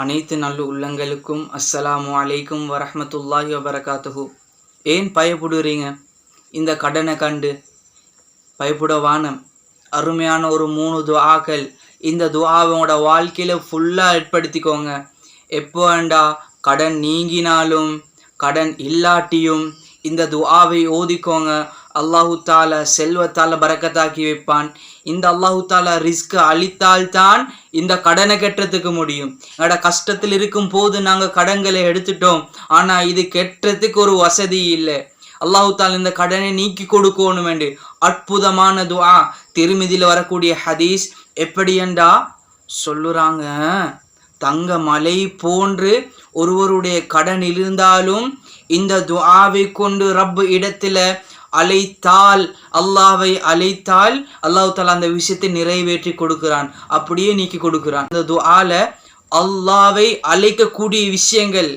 அனைத்து நல்ல உள்ளங்களுக்கும் அஸ்ஸலாமு அலைக்கும் வரஹ்மத்துல்லாஹி வபரகாத்துஹு. ஏன் பயப்படுறீங்க? இந்த கடனை கண்டு பயப்படவான அருமையான ஒரு மூணு துவாக்கள் இந்த துவாவோட வாழ்க்கையில் ஃபுல்லாக ஏற்படுத்திக்கோங்க. எப்போ வேண்டா கடன் நீங்கினாலும் கடன் இல்லாட்டியும் இந்த துவாவை ஓதிக்கோங்க. அல்லாஹு தாலா செல்வத்தால் பறக்கத்தாக்கி வைப்பான். இந்த அல்லாஹு தாலா ரிஸ்க்கு அளித்தால்தான் இந்த கடனை கெட்டுறதுக்கு முடியும். எங்களோட கஷ்டத்தில் இருக்கும் போது நாங்கள் கடன்களை எடுத்துட்டோம். ஆனால் இது கெட்டுறதுக்கு ஒரு வசதி இல்லை. அல்லாஹு தாலா இந்த கடனை நீக்கி கொடுக்கணும் என்று அற்புதமான துவா திருமிதியில் வரக்கூடிய ஹதீஸ் எப்படி என்றா சொல்லுறாங்க. தங்க மலை போன்று ஒருவருடைய கடன் இருந்தாலும் இந்த துஆவை கொண்டு ரப் இடத்துல அழைத்தால் அல்லாவை அழைத்தால் அல்லாஹ் தாலா அந்த விஷயத்தை நிறைவேற்றி கொடுக்கிறான். அப்படியே நீக்கி கொடுக்கிறான். இந்த துஆல அல்லாவை அழைக்கக்கூடிய விஷயங்கள்.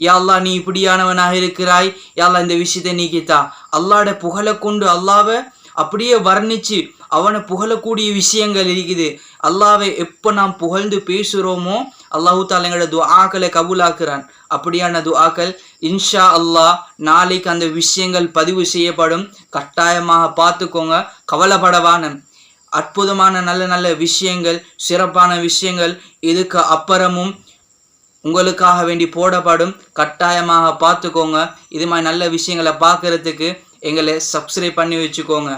யாழ்லா நீ இப்படியானவனாக இருக்கிறாய். யாழ்லா இந்த விஷயத்தை நீக்கித்தா. அல்லாட புகழை கொண்டு அல்லாவை அப்படியே வர்ணிச்சு அவனை புகழக்கூடிய விஷயங்கள் இருக்குது. அல்லாவை எப்போ நாம் புகழ்ந்து பேசுகிறோமோ அல்லாஹூ தாலா எங்களோட துஆக்களை கபூலாக்குறான். அப்படியான துஆக்கள் இன்ஷா அல்லாஹ் நாளைக்கு அந்த விஷயங்கள் பதிவு செய்யப்படும். கட்டாயமாக பார்த்துக்கோங்க. கவலைப்படவான அற்புதமான நல்ல நல்ல விஷயங்கள் சிறப்பான விஷயங்கள் இதுக்கு அப்புறமும் உங்களுக்காக வேண்டி போடப்படும். கட்டாயமாக பார்த்துக்கோங்க. இது மாதிரி நல்ல விஷயங்களை பார்க்குறதுக்கு எங்களை சப்ஸ்கிரைப் பண்ணி வச்சுக்கோங்க.